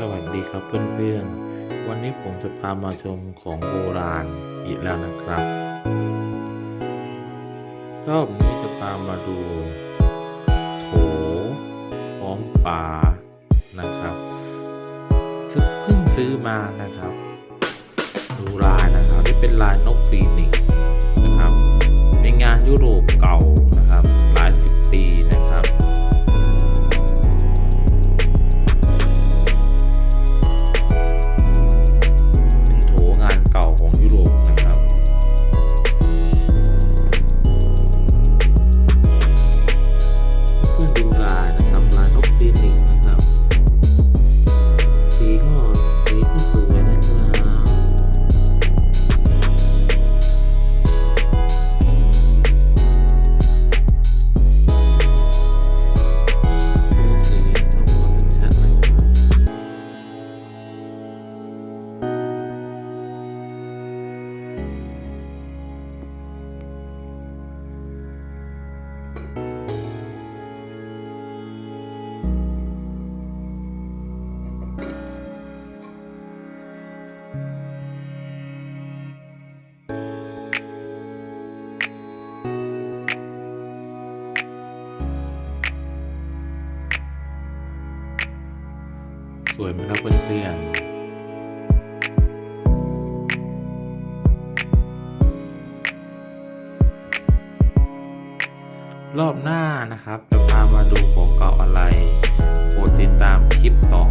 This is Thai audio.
สวัสดีครับเพื่อนๆ วันนี้ผมจะพามาชมของโบราณอีกแล้วนะครับรอบนี้จะพามาดูโถพร้อมฝานะครับเพิ่งซื้อมานะครับ ดูลายนะครับ นี่เป็นลายนกฟีนิกซ์นะครับ ในงานยุโรปเก่า สีก็ สวยไหมครับเพื่อนๆรอบหน้านะครับ จะพามาดูหัวเกาะอะไร โปรดติดตามคลิปต่อ